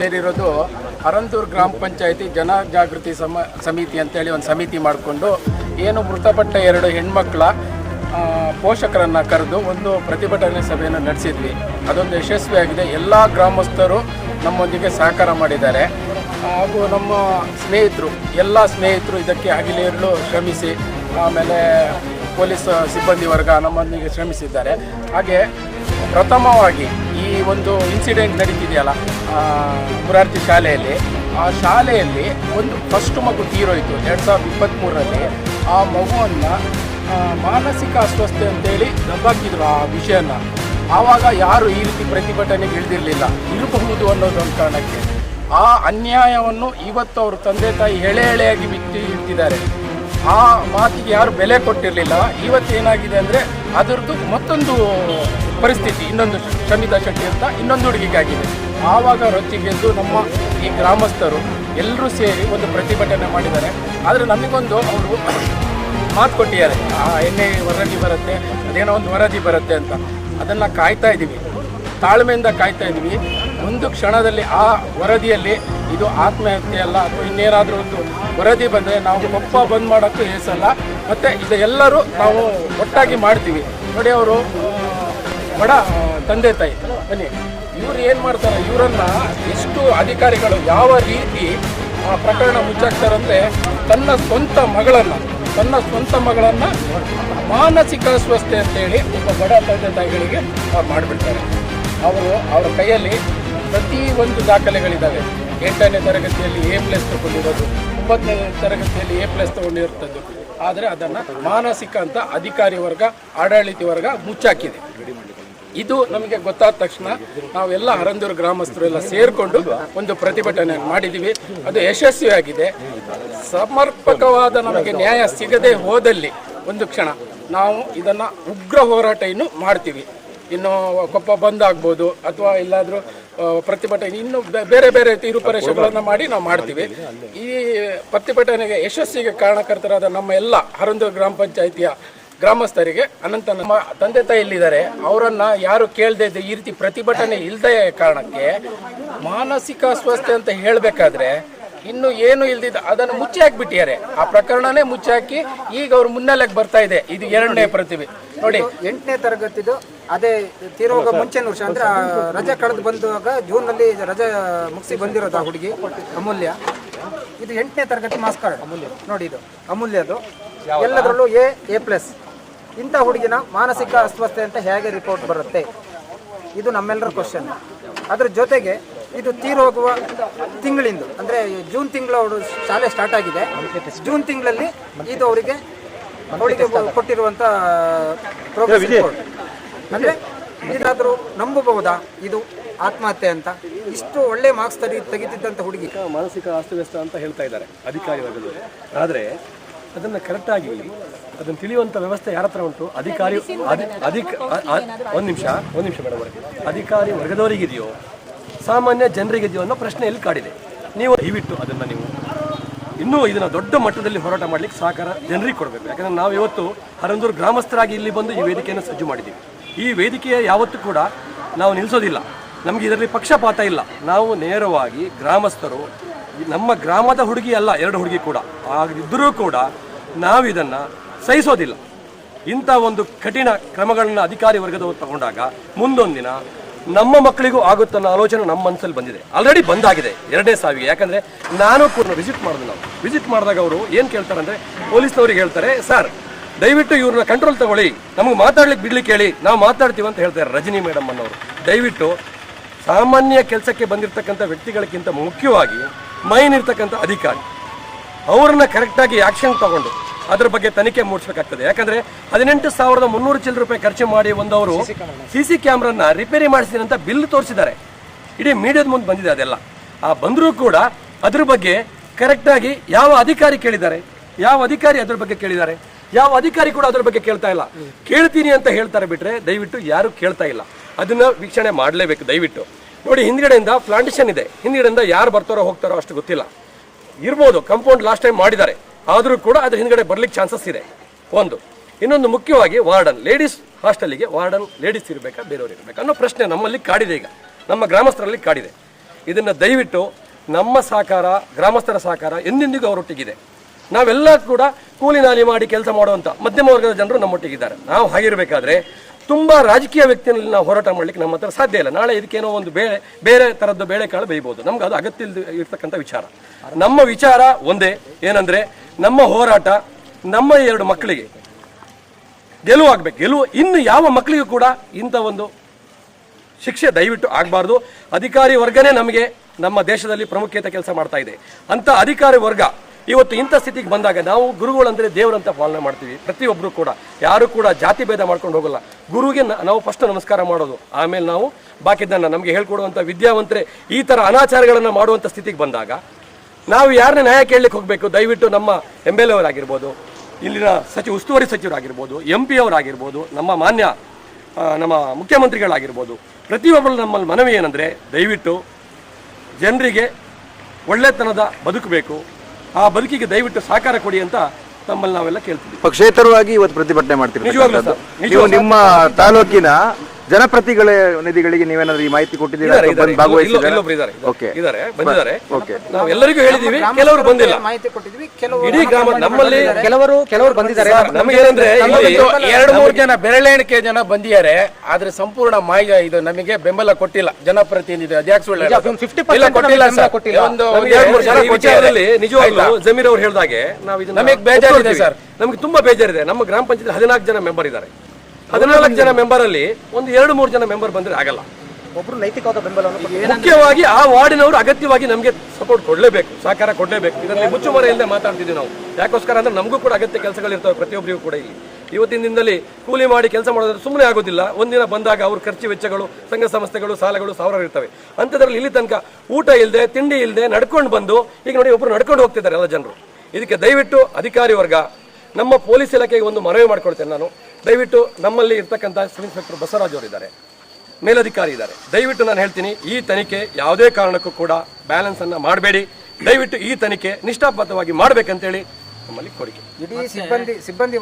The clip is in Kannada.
ಸೇರಿರೋದು ಅರಂದೂರು ಗ್ರಾಮ ಪಂಚಾಯತಿ ಜನಜಾಗೃತಿ ಸಮ, ಸಮಿತಿ ಅಂತೇಳಿ ಒಂದು ಸಮಿತಿ ಮಾಡಿಕೊಂಡು ಏನು ಮೃತಪಟ್ಟ ಎರಡು ಹೆಣ್ಮಕ್ಳ ಪೋಷಕರನ್ನ ಕರೆದು ಒಂದು ಪ್ರತಿಭಟನೆ ಸಭೆಯನ್ನು ನಡೆಸಿದ್ವಿ. ಅದೊಂದು ಯಶಸ್ವಿಯಾಗಿದೆ. ಎಲ್ಲ ಗ್ರಾಮಸ್ಥರು ನಮ್ಮೊಂದಿಗೆ ಸಹಕಾರ ಮಾಡಿದ್ದಾರೆ. ಹಾಗೂ ನಮ್ಮ ಸ್ನೇಹಿತರು, ಎಲ್ಲ ಸ್ನೇಹಿತರು ಇದಕ್ಕೆ ಹಗಿಲೇರಲು ಶ್ರಮಿಸಿ, ಆಮೇಲೆ ಪೊಲೀಸ್ ಸಿಬ್ಬಂದಿ ವರ್ಗ ನಮ್ಮೊಂದಿಗೆ ಶ್ರಮಿಸಿದ್ದಾರೆ. ಹಾಗೆ ಪ್ರಥಮವಾಗಿ ಈ ಒಂದು ಇನ್ಸಿಡೆಂಟ್ ನಡೀತಿದೆಯಲ್ಲ ಮುರಾರ್ಜಿ ಶಾಲೆಯಲ್ಲಿ. ಆ ಶಾಲೆಯಲ್ಲಿ ಒಂದು ಫಸ್ಟ್ ಮಗು ತೀರೋಯಿತು ಎರಡು ಸಾವಿರದ ಇಪ್ಪತ್ತ್ಮೂರರಲ್ಲಿ ಆ ಮಗುವನ್ನು ಮಾನಸಿಕ ಅಸ್ವಸ್ಥೆ ಅಂತೇಳಿ ದಬ್ಬಾಕಿದ್ರು ಆ ವಿಷಯನ. ಆವಾಗ ಯಾರು ಈ ರೀತಿ ಪ್ರತಿಭಟನೆಗೆ ಇಳಿದಿರಲಿಲ್ಲ, ಇರಬಹುದು ಅನ್ನೋದೊಂದು ಕಾರಣಕ್ಕೆ. ಆ ಅನ್ಯಾಯವನ್ನು ಇವತ್ತು ಅವರು ತಂದೆ ತಾಯಿ ಎಳೆ ಎಳೆಯಾಗಿ ಬಿತ್ತಿ ಇರ್ತಿದ್ದಾರೆ ಆ ಮಾತಿಗೆ ಯಾರು ಬೆಲೆ ಕೊಟ್ಟಿರಲಿಲ್ಲ. ಇವತ್ತು ಏನಾಗಿದೆ ಅಂದರೆ ಅದರದ್ದು ಮತ್ತೊಂದು ಪರಿಸ್ಥಿತಿ, ಇನ್ನೊಂದು ಶಮಿತಾ ಶೆಟ್ಟಿ ಅಂತ ಇನ್ನೊಂದು ಹುಡುಗಿಗಾಗಿದೆ. ಆವಾಗ ರೊಚ್ಚಿಗೆದ್ದು ನಮ್ಮ ಈ ಗ್ರಾಮಸ್ಥರು ಎಲ್ಲರೂ ಸೇರಿ ಒಂದು ಪ್ರತಿಭಟನೆ ಮಾಡಿದ್ದಾರೆ. ಆದರೆ ನಮಗೊಂದು ಅವರು ಮಾತು ಕೊಟ್ಟಿದ್ದಾರೆ. ಆ ಎಣ್ಣೆ ವರದಿ ಬರುತ್ತೆ, ಅದೇನೋ ಒಂದು ವರದಿ ಬರುತ್ತೆ ಅಂತ. ಅದನ್ನು ಕಾಯ್ತಾ ಇದ್ದೀವಿ ತಾಳ್ಮೆಯಿಂದ ಕಾಯ್ತಾ ಇದ್ದೀವಿ ಒಂದು ಕ್ಷಣದಲ್ಲಿ ಆ ವರದಿಯಲ್ಲಿ ಇದು ಆತ್ಮಹತ್ಯೆ ಅಲ್ಲ ಅಥವಾ ಇನ್ನೇನಾದರೂ ಒಂದು ವರದಿ ಬಂದರೆ ನಾವು ಕೊಪ್ಪ ಬಂದ್ ಮಾಡೋಕ್ಕೂ ಹೇಸಲ್ಲ. ಮತ್ತು ಇದು ಎಲ್ಲರೂ ನಾವು ಒಟ್ಟಾಗಿ ಮಾಡ್ತೀವಿ. ನೋಡಿ ಅವರು ಬಡ ತಂದೆ ತಾಯಿ. ಬನ್ನಿ, ಇವ್ರು ಏನು ಮಾಡ್ತಾರೆ? ಇವರನ್ನು ಎಷ್ಟು ಅಧಿಕಾರಿಗಳು ಯಾವ ರೀತಿ ಆ ಪ್ರಕರಣ ಮುಚ್ಚಾಕ್ತಾರಂದರೆ ತನ್ನ ಸ್ವಂತ ಮಗಳನ್ನು, ತನ್ನ ಸ್ವಂತ ಮಗಳನ್ನು ಮಾನಸಿಕ ಅಸ್ವಸ್ಥೆ ಅಂತೇಳಿ ಒಬ್ಬ ಬಡ ತಂದೆ ತಾಯಿಗಳಿಗೆ ಅವ್ರು ಮಾಡಿಬಿಡ್ತಾರೆ. ಅವರು ಅವರ ಕೈಯಲ್ಲಿ ಪ್ರತಿ ಒಂದು ದಾಖಲೆಗಳಿದ್ದಾವೆ ಎಂಟನೇ ತರಗತಿಯಲ್ಲಿ ಎ ಪ್ಲಸ್ ತಗೊಂಡಿರೋದು, ಒಂಬತ್ತನೇ ತರಗತಿಯಲ್ಲಿ ಎ ಪ್ಲಸ್ ತಗೊಂಡಿರ್ತದ್ದು. ಆದರೆ ಅದನ್ನು ಮಾನಸಿಕ ಅಂತ ಅಧಿಕಾರಿ ವರ್ಗ, ಆಡಳಿತ ವರ್ಗ ಮುಚ್ಚಾಕಿದೆ. ಇದು ನಮಗೆ ಗೊತ್ತಾದ ತಕ್ಷಣ ನಾವೆಲ್ಲ ಹರಂದೂರು ಗ್ರಾಮಸ್ಥರು ಎಲ್ಲ ಸೇರಿಕೊಂಡು ಒಂದು ಪ್ರತಿಭಟನೆ ಮಾಡಿದ್ದೀವಿ ಅದು ಯಶಸ್ವಿಯಾಗಿದೆ. ಸಮರ್ಪಕವಾದ ನಮಗೆ ನ್ಯಾಯ ಸಿಗದೆ ಹೋದಲ್ಲಿ ಒಂದು ಕ್ಷಣ ನಾವು ಇದನ್ನು ಉಗ್ರ ಹೋರಾಟ ಇನ್ನು ಮಾಡ್ತೀವಿ. ಇನ್ನು ಕೊಪ್ಪ ಬಂದ್ ಆಗ್ಬೋದು ಅಥವಾ ಇಲ್ಲಾದರೂ ಪ್ರತಿಭಟನೆ, ಇನ್ನು ಬೇರೆ ಬೇರೆ ತೀರುಪರೇಷೆಗಳನ್ನು ಮಾಡಿ ನಾವು ಮಾಡ್ತೀವಿ. ಈ ಪ್ರತಿಭಟನೆಗೆ ಯಶಸ್ಸಿಗೆ ಕಾರಣಕರ್ತರಾದ ನಮ್ಮ ಎಲ್ಲ ಹರಂದೂರು ಗ್ರಾಮ ಪಂಚಾಯಿತಿಯ ಗ್ರಾಮಸ್ಥರಿಗೆ, ಅನಂತ ನಮ್ಮ ತಂದೆ ತಾಯಿ ಇಲ್ಲಿದ್ದಾರೆ ಅವರನ್ನು ಯಾರು ಕೇಳದೆ ಇದ್ದ ಈ ರೀತಿ ಪ್ರತಿಭಟನೆ ಇಲ್ಲದೆ ಕಾರಣಕ್ಕೆ ಮಾನಸಿಕ ಅಸ್ವಸ್ಥೆ ಅಂತ ಹೇಳಬೇಕಾದ್ರೆ, ಇನ್ನು ಏನು ಇಲ್ದಿದ್ದ ಅದನ್ನು ಮುಚ್ಚಿ ಹಾಕಿಬಿಟ್ಟಿದ್ದಾರೆ. ಆ ಪ್ರಕರಣನೇ ಮುಚ್ಚಾಕಿ ಈಗ ಅವ್ರ ಮುನ್ನೆಲೆಗೆ ಬರ್ತಾ ಇದೆ. ಇದು ಎರಡನೇ ಪ್ರತಿಭೆ. ನೋಡಿ. ಎಂಟನೇ ತರಗತಿದು ಅದೇ ತೀರೋಗ ಮುಂಚೆ ವರ್ಷ ಅಂದ್ರೆ ರಜೆ ಕಳೆದು ಬಂದಾಗ ಜೂನ್ನಲ್ಲಿ ರಜೆ ಮುಗಿಸಿ ಬಂದಿರೋದು ಆ ಹುಡುಗಿ. ಅಮೂಲ್ಯ. ಇದು ಎಂಟನೇ ತರಗತಿ ಮಾಸ್ ಕಾರ್ಡ್. ಅಮೂಲ್ಯ. ನೋಡಿ ಇದು. ಅಮೂಲ್ಯದು ಎಲ್ಲದರಲ್ಲೂ ಎ ಎ ಪ್ಲಸ್. ಇಂಥ ಹುಡುಗಿನ ಮಾನಸಿಕ ಅಸ್ವಸ್ಥೆ ಅಂತ ಹೇಗೆ ರಿಪೋರ್ಟ್ ಬರುತ್ತೆ? ಇದು ನಮ್ಮೆಲ್ಲರ ಕ್ವಶನ್ ಅದ್ರ ಜೊತೆಗೆ ಇದು ತೀರೋಗುವ ತಿಂಗಳಿಂದ ಅಂದ್ರೆ ಜೂನ್ ತಿಂಗಳು ಅವರು ಶಾಲೆ ಸ್ಟಾರ್ಟ್ ಆಗಿದೆ. ಜೂನ್ ತಿಂಗಳಲ್ಲಿ ಇದು ಅವರಿಗೆ ಕೊಟ್ಟಿರುವಂತ ಪ್ರೋಗ್ರೆಸ್ ರಿಪೋರ್ಟ್ ಅಂದ್ರೆ ಇದಾದರೂ ನಂಬಬಹುದಾ? ಇದು ಆತ್ಮಹತ್ಯೆ ಅಂತ. ಇಷ್ಟು ಒಳ್ಳೆ ಮಾರ್ಕ್ಸ್ ತರಿ ತೆಗಿತಿದ್ದಂತ ಹುಡುಗಿ. ಮಾನಸಿಕ ಅಸ್ತವ್ಯಸ್ತ ಅಂತ ಹೇಳ್ತಾ ಇದ್ದಾರೆ ಅಧಿಕಾರಿ ವರ್ಗದವರು. ಆದರೆ ಅದನ್ನು ಕರೆಕ್ಟಾಗಿ ಅದನ್ನು ತಿಳಿಯುವಂಥ ವ್ಯವಸ್ಥೆ ಯಾರ ಹತ್ರ ಉಂಟು? ಅಧಿಕಾರಿ ಅಧಿ, ಅಧಿಕ ಒಂದು ನಿಮಿಷ ಒಂದು ನಿಮಿಷ ಮೇಡಮ್ ಅಧಿಕಾರಿ ವರ್ಗದವರಿಗಿದೆಯೋ, ಸಾಮಾನ್ಯ ಜನರಿಗಿದೆಯೋ ಅನ್ನೋ ಪ್ರಶ್ನೆ ಎಲ್ಲಿ ಕಾಡಿದೆ. ನೀವು ದಯವಿಟ್ಟು ಅದನ್ನು ನೀವು ಇನ್ನೂ ಇದನ್ನು ದೊಡ್ಡ ಮಟ್ಟದಲ್ಲಿ ಹೋರಾಟ ಮಾಡ್ಲಿಕ್ಕೆ ಸಹಕಾರ ಜನರಿಗೆ ಕೊಡಬೇಕು. ಯಾಕಂದರೆ ನಾವು ಇವತ್ತು ಹರಂದೂರು ಗ್ರಾಮಸ್ಥರಾಗಿ ಇಲ್ಲಿ ಬಂದು ಈ ವೇದಿಕೆಯನ್ನು ಸಜ್ಜು ಮಾಡಿದ್ದೀವಿ. ಈ ವೇದಿಕೆಯ ಯಾವತ್ತೂ ಕೂಡ ನಾವು ನಿಲ್ಲಿಸೋದಿಲ್ಲ ನಮಗೆ ಇದರಲ್ಲಿ ಪಕ್ಷಪಾತ ಇಲ್ಲ. ನಾವು ನೇರವಾಗಿ ಗ್ರಾಮಸ್ಥರು, ನಮ್ಮ ಗ್ರಾಮದ ಹುಡುಗಿ ಅಲ್ಲ, ಎರಡು ಹುಡುಗಿ ಕೂಡ. ಆಗಿದ್ದರೂ ಕೂಡ ನಾವು ಇದನ್ನು ಸಹಿಸೋದಿಲ್ಲ. ಇಂಥ ಒಂದು ಕಠಿಣ ಕ್ರಮಗಳನ್ನು ಅಧಿಕಾರಿ ವರ್ಗದವರು ತಗೊಂಡಾಗ ಮುಂದೊಂದಿನ ನಮ್ಮ ಮಕ್ಕಳಿಗೂ ಆಗುತ್ತನ್ನೋ ಆಲೋಚನೆ ನಮ್ಮ ಮನಸ್ಸಲ್ಲಿ ಬಂದಿದೆ. ಆಲ್ರೆಡಿ ಬಂದಾಗಿದೆ ಎರಡನೇ ಸಾವಿಗೆ. ಯಾಕಂದ್ರೆ ನಾನು ಕೂಡ ವಿಸಿಟ್ ಮಾಡಿದ್ವಿ ನಾವು. ವಿಸಿಟ್ ಮಾಡಿದಾಗ ಅವರು ಏನು ಕೇಳ್ತಾರೆ ಅಂದ್ರೆ ಪೊಲೀಸ್ನವ್ರಿಗೆ ಹೇಳ್ತಾರೆ, ಸರ್ ದಯವಿಟ್ಟು ಇವ್ರನ್ನ ಕಂಟ್ರೋಲ್ ತಗೊಳ್ಳಿ. ನಮಗೆ ಮಾತಾಡ್ಲಿಕ್ಕೆ ಬಿಡ್ಲಿಕ್ಕೆ ಹೇಳಿ ನಾವು ಮಾತಾಡ್ತೀವಿ ಅಂತ ಹೇಳ್ತಾರೆ ರಜನಿ ಮೇಡಮ್ ಅನ್ನೋರು. ದಯವಿಟ್ಟು ಸಾಮಾನ್ಯ ಕೆಲಸಕ್ಕೆ ಬಂದಿರತಕ್ಕಂಥ ವ್ಯಕ್ತಿಗಳಕ್ಕಿಂತ ಮುಖ್ಯವಾಗಿ ಮೈನ್ ಇರ್ತಕ್ಕಂಥ ಅಧಿಕಾರಿ ಅವರನ್ನ ಕರೆಕ್ಟಾಗಿ ಆಕ್ಷನ್ ತಗೊಂಡು ಅದ್ರ ಬಗ್ಗೆ ತನಿಖೆ ಮೂಡಿಸ್ಬೇಕಾಗ್ತದೆ. ಯಾಕಂದ್ರೆ ಹದಿನೆಂಟು ಸಾವಿರದ ಮುನ್ನೂರು ಚಿಲ್ಲರ ರೂಪಾಯಿ ಖರ್ಚು ಮಾಡಿ ಒಂದವರು ಸಿ ಸಿ ಕ್ಯಾಮ್ರನ್ನ ರಿಪೇರಿ ಮಾಡಿಸಿದಂತ ಬಿಲ್ ತೋರಿಸಿದ್ದಾರೆ. ಇಡೀ ಮೀಡಿಯಾದ ಮುಂದೆ ಬಂದಿದೆ ಅದೆಲ್ಲ. ಆ ಬಂದರೂ ಕೂಡ ಅದ್ರ ಬಗ್ಗೆ ಕರೆಕ್ಟಾಗಿ ಯಾವ ಅಧಿಕಾರಿ ಕೇಳಿದ್ದಾರೆ? ಯಾವ ಅಧಿಕಾರಿ ಅದ್ರ ಬಗ್ಗೆ ಕೇಳಿದ್ದಾರೆ? ಯಾವ ಅಧಿಕಾರಿ ಕೂಡ ಅದ್ರ ಬಗ್ಗೆ ಕೇಳ್ತಾ ಇಲ್ಲ. ಕೇಳ್ತೀನಿ ಅಂತ ಹೇಳ್ತಾರೆ ಬಿಟ್ರೆ ದಯವಿಟ್ಟು ಯಾರು ಕೇಳ್ತಾ ಇಲ್ಲ. ಅದನ್ನ ವೀಕ್ಷಣೆ ಮಾಡಲೇಬೇಕು ದಯವಿಟ್ಟು. ನೋಡಿ ಹಿಂದ್ಗಡೆಯಿಂದ ಪ್ಲಾಂಟೇಶನ್ ಇದೆ. ಹಿಂದ್ಗಡೆಯಿಂದ ಯಾರು ಬರ್ತಾರೋ ಹೋಗ್ತಾರೋ ಅಷ್ಟು ಗೊತ್ತಿಲ್ಲ. ಇರ್ಬೋದು ಕಂಪೌಂಡ್ ಲಾಸ್ಟ್ ಟೈಮ್ ಮಾಡಿದ್ದಾರೆ. ಆದರೂ ಕೂಡ ಅದ್ರ ಹಿಂದ್ಗಡೆ ಬರ್ಲಿಕ್ಕೆ ಚಾನ್ಸಸ್ ಇದೆ. ಒಂದು. ಇನ್ನೊಂದು ಮುಖ್ಯವಾಗಿ ವಾರ್ಡನ್. ಲೇಡೀಸ್ ಹಾಸ್ಟೆಲಿಗೆ ವಾರ್ಡನ್ ಲೇಡೀಸ್ ಇರಬೇಕಾ, ಬೇರೆಯವ್ರು ಇರಬೇಕಾ ಅನ್ನೋ ಪ್ರಶ್ನೆ ನಮ್ಮಲ್ಲಿ ಕಾಡಿದೆ ಈಗ. ನಮ್ಮ ಗ್ರಾಮಸ್ಥರಲ್ಲಿ ಕಾಡಿದೆ. ಇದನ್ನು ದಯವಿಟ್ಟು ನಮ್ಮ ಸಹಕಾರ, ಗ್ರಾಮಸ್ಥರ ಸಹಕಾರ ಎಂದೆಂದಿಗೂ ಅವರೊಟ್ಟಿಗಿದೆ. ನಾವೆಲ್ಲ ಕೂಡ ಕೂಲಿ ನಾಲಿ ಮಾಡಿ ಕೆಲಸ ಮಾಡುವಂಥ ಮಧ್ಯಮ ವರ್ಗದ ಜನರು ನಮ್ಮೊಟ್ಟಿಗಿದ್ದಾರೆ. ನಾವು ಹಾಗಿರಬೇಕಾದ್ರೆ ತುಂಬ ರಾಜಕೀಯ ವ್ಯಕ್ತಿಯಲ್ಲಿ ನಾವು ಹೋರಾಟ ಮಾಡಲಿಕ್ಕೆ ನಮ್ಮ ಹತ್ರ ಸಾಧ್ಯ ಇಲ್ಲ. ನಾಳೆ ಇದಕ್ಕೇನೋ ಒಂದು ಬೇಳೆ, ಬೇರೆ ಥರದ್ದು ಬೇಳೆಕಾಳು ಬೇಯ್ಬೋದು. ನಮ್ಗೆ ಅದು ಅಗತ್ಯ ಇರ್ತಕ್ಕಂಥ ವಿಚಾರ. ನಮ್ಮ ವಿಚಾರ ಒಂದೇ, ಏನಂದರೆ ನಮ್ಮ ಹೋರಾಟ ನಮ್ಮ ಎರಡು ಮಕ್ಕಳಿಗೆ ಗೆಲುವು ಆಗ್ಬೇಕು. ಗೆಲುವು ಇನ್ನು ಯಾವ ಮಕ್ಕಳಿಗೂ ಕೂಡ ಇಂಥ ಒಂದು ಶಿಕ್ಷೆ ದಯವಿಟ್ಟು ಆಗಬಾರ್ದು. ಅಧಿಕಾರಿ ವರ್ಗನೇ ನಮಗೆ ನಮ್ಮ ದೇಶದಲ್ಲಿ ಪ್ರಾಮುಖ್ಯತೆ ಕೆಲಸ ಮಾಡ್ತಾ ಇದೆ. ಅಂತ ಅಧಿಕಾರಿ ವರ್ಗ ಇವತ್ತು ಇಂಥ ಸ್ಥಿತಿಗೆ ಬಂದಾಗ ನಾವು ಗುರುಗಳಂದರೆ ದೇವರಂತ ಪಾಲನೆ ಮಾಡ್ತೀವಿ. ಪ್ರತಿಯೊಬ್ಬರು ಕೂಡ. ಯಾರು ಕೂಡ ಜಾತಿ ಭೇದ ಮಾಡ್ಕೊಂಡು ಹೋಗಲ್ಲ. ಗುರುಗೆ ನಾವು ಫಸ್ಟ್ ನಮಸ್ಕಾರ ಮಾಡೋದು. ಆಮೇಲೆ ನಾವು ಬಾಕಿದ್ದನ್ನು ನಮಗೆ ಹೇಳ್ಕೊಡುವಂಥ ವಿದ್ಯಾವಂತರೇ ಈ ಥರ ಅನಾಚಾರಗಳನ್ನು ಮಾಡುವಂಥ ಸ್ಥಿತಿಗೆ ಬಂದಾಗ ನಾವು ಯಾರನ್ನ ನ್ಯಾಯ ಕೇಳಲಿಕ್ಕೆ ಹೋಗಬೇಕು? ದಯವಿಟ್ಟು ನಮ್ಮ ಎಂ ಎಲ್ ಎ ಇಲ್ಲಿನ ಸಚಿವ ಉಸ್ತುವಾರಿ ಸಚಿವರಾಗಿರ್ಬೋದು ಎಂ ಪಿ ಅವರಾಗಿರ್ಬೋದು, ನಮ್ಮ ಮಾನ್ಯ ನಮ್ಮ ಮುಖ್ಯಮಂತ್ರಿಗಳಾಗಿರ್ಬೋದು, ಪ್ರತಿಯೊಬ್ಬರು ನಮ್ಮಲ್ಲಿ ಮನವಿ ಏನಂದರೆ ದಯವಿಟ್ಟು ಜನರಿಗೆ ಒಳ್ಳೆತನದ ಬದುಕಬೇಕು. ಆ ಬದುಕಿಗೆ ದಯವಿಟ್ಟು ಸಹಕಾರ ಕೊಡಿ ಅಂತ ತಮ್ಮಲ್ಲಿ ನಾವೆಲ್ಲ ಕೇಳ್ತೀವಿ ಪಕ್ಷೇತರವಾಗಿ ಇವತ್ತು ಪ್ರತಿಭಟನೆ ಮಾಡ್ತೀವಿ ನೀವು ನಿಮ್ಮ ತಾಲೂಕಿನ ಜನಪ್ರತಿಗಳ ನಿಧಿಗಳಿಗೆ ನೀವೇನಾದ್ರೂ ಈ ಮಾಹಿತಿ ಕೊಟ್ಟಿದ್ದೀರಾ ಇದ್ದಾರೆ, ಅಥವಾ ಇದ್ದಾರೆ, ಬಂದು ಇಲ್ಲೋ- ಭಾಗವಹಿಸಿದ್ದೀರಾ? ಇಲ್ಲೊಬ್ರು ಇದ್ದಾರೆ, ಓಕೆ ಇದ್ದಾರೆ ಬಂದಿದ್ದಾರೆ ಓಕೆ ನಾವು ಎಲ್ಲರಿಗೂ ಹೇಳಿದೀವಿ ಕೆಲವರು ಬಂದಿಲ್ಲ ಮಾಹಿತಿ ಕೊಟ್ಟಿದ್ವಿ ಕೆಲವು ಇಡೀ ಗ್ರಾಮ ನಮ್ಮಲ್ಲಿ ಕೆಲವರು ಕೆಲವರು ಬಂದಿದ್ದಾರೆ ನಮಗೇನಂದ್ರೆ ಇಲ್ಲಿ ನಮ್ಮದು ಎರಡು ಮೂರು ಜನ ಬೆರಳೆಣಿಕೆ ಜನ ಬಂದಿದ್ದಾರೆ ಆದ್ರೆ ಸಂಪೂರ್ಣ ಮಾಹಿತಿ ಇದು ನಮಗೆ ಬೆಂಬಲ ಕೊಟ್ಟಿಲ್ಲ ಜನಪ್ರತಿನಿಧಿ ಅದ್ಯಾಕೆ ಸುಳ್ಳು ಹೇಳೋದು? ಒಂದು 50% ಇಲ್ಲ, ಕೊಟ್ಟಿಲ್ಲ ಬೆಂಬಲ ಸರ್. ಕೊಟ್ಟಿಲ್ಲ. ಒಂದು ನಮಗೆ ಎರಡು ಮೂರು ಜನ ಈ ವಿಚಾರದಲ್ಲಿ ಕೊಟ್ಟಿದ್ದಾರೆ. ನಿಜವಾಗ್ಲೂ ಆಯ್ತಾ? ಜಮೀರ್ ಅವ್ರು ಹೇಳಿದಾಗೆ ನಾವು ಇದನ್ನ ನಮಗೆ ಬೇಜಾರಿದೆ ಒಪ್ಕೊಳ್ತೀವಿ. ಸರ್. ನಮಗೆ ತುಂಬಾ ಬೇಜಾರಿದೆ ನಮ್ಮ ಗ್ರಾಮ ಪಂಚಾಯತ್ ಹದಿನಾಲ್ಕು ಜನ ಮೆಂಬರ್ ಇದ್ದಾರೆ ಹದಿನಾಲ್ಕು ಜನ ಮೆಂಬರ್ ಅಲ್ಲಿ ಒಂದು ಎರಡು ಮೂರು ಜನ ಮೆಂಬರ್ ಬಂದ್ರೆ ಆಗಲ್ಲ. ಒಬ್ರು ನೈತಿಕವಾದ ಬೆಂಬಲವನ್ನು ಮುಖ್ಯವಾಗಿ ಆ ವಾರ್ಡಿನವರು ಅಗತ್ಯವಾಗಿ ನಮಗೆ ಸಪೋರ್ಟ್ ಕೊಡಲೇಬೇಕು ಸಹಕಾರ ಕೊಡಲೇಬೇಕು. ಇದರಲ್ಲಿ ಮುಚ್ಚುಮರೆ ಇಲ್ಲದೆ ಮಾತಾಡ್ತಿದ್ವಿ ನಾವು. ಯಾಕೋಸ್ಕರ ಅಂದ್ರೆ ನಮಗೂ ಕೂಡ ಅಗತ್ಯ ಕೆಲಸಗಳಿರ್ತವೆ ಪ್ರತಿಯೊಬ್ಬರಿಗೂ ಕೂಡ ಇಲ್ಲಿ. ಇವತ್ತಿನ ದಿನದಲ್ಲಿ ಕೂಲಿ ಮಾಡಿ ಕೆಲಸ ಮಾಡೋದ್ರೆ ಸುಮ್ಮನೆ ಆಗೋದಿಲ್ಲ. ಒಂದಿನ ಬಂದಾಗ ಅವ್ರ ಖರ್ಚು ವೆಚ್ಚಗಳು ಸಂಘ ಸಂಸ್ಥೆಗಳು ಸಾಲಗಳು ಸಾವಿರ ಇರ್ತವೆ. ಅಂಥದ್ರಲ್ಲಿ ಇಲ್ಲಿ ತನಕ ಊಟ ಇಲ್ಲದೆ ತಿಂಡಿ ಇಲ್ಲದೆ ನಡ್ಕೊಂಡು ಬಂದು ಈಗ ನೋಡಿ ಒಬ್ರು ನಡ್ಕೊಂಡು ಹೋಗ್ತಿದ್ದಾರೆ ಎಲ್ಲ ಜನರು. ಇದಕ್ಕೆ ದಯವಿಟ್ಟು ಅಧಿಕಾರಿ ವರ್ಗ ನಮ್ಮ ಪೊಲೀಸ್ ಇಲಾಖೆಗೆ ಒಂದು ಮನವಿ ಮಾಡ್ಕೊಳ್ತೇನೆ ನಾನು. ದಯವಿಟ್ಟು ನಮ್ಮಲ್ಲಿ ಇರ್ತಕ್ಕಂಥ ಸಬ್ ಇನ್ಸ್ಪೆಕ್ಟರ್ ಬಸವರಾಜ್ ಅವರಿದ್ದಾರೆ. ಮೇಲಧಿಕಾರಿ ಇದ್ದಾರೆ. ದಯವಿಟ್ಟು ನಾನು ಹೇಳ್ತೀನಿ ಈ ತನಿಖೆ ಯಾವುದೇ ಕಾರಣಕ್ಕೂ ಕೂಡ ಬ್ಯಾಲೆನ್ಸ್ ಅನ್ನ ಮಾಡಬೇಡಿ. ದಯವಿಟ್ಟು ಈ ತನಿಖೆ ನಿಷ್ಠಾಪಾತವಾಗಿ ಮಾಡಬೇಕಂತೇಳಿ ನಮ್ಮಲ್ಲಿ ಕೋರಿಕೆ. ಇಡೀ ಸಿಬ್ಬಂದಿ ಸಿಬ್ಬಂದಿ